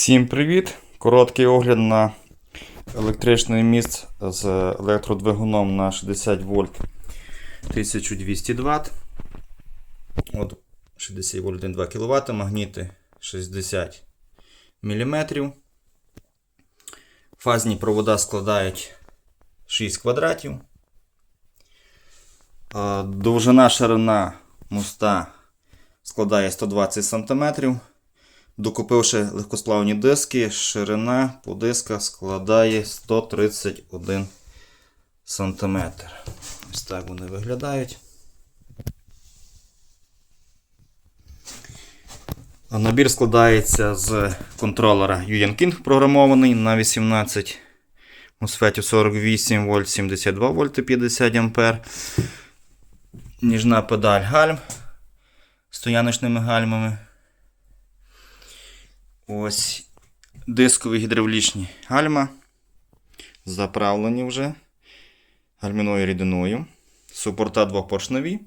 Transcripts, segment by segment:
Всім привіт! Короткий огляд на електричний міст з електродвигуном на 60 вольт 1200 Вт. От 60 вольт 1,2 кВт, магніти 60 мм. Фазні провода складають 6 квадратів. Довжина ширина моста складає 120 см. Докупивши легкосплавні диски, ширина по дисках складає 131 см. Ось так вони виглядають. Набір складається з контролера King програмований на 18 MOSFET 48 вольт 72 вольти 50 ампер. Ніжна педаль гальм з стояночними гальмами. Ось дискові гідравлічні гальма. Заправлені вже гальміною рідиною. Супорта двопоршневі.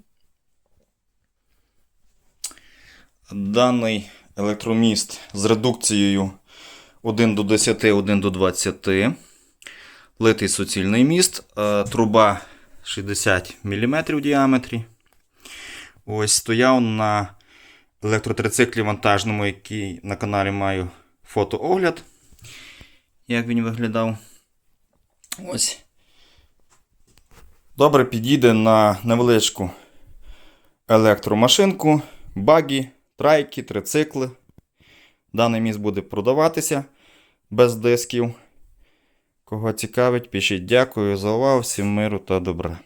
Даний електроміст з редукцією 1 до 10, 1 до 20. Литий суцільний міст. Е, Труба 60 мм в діаметрі. Ось стояв на електротрициклі вантажному, який на каналі маю фотоогляд. Як він виглядав. Ось. Добре підійде на невеличку електромашинку, багі, трайки, трицикли. Даний міст буде продаватися без дисків. Кого цікавить, пишіть дякую за увагу, всім миру та добра.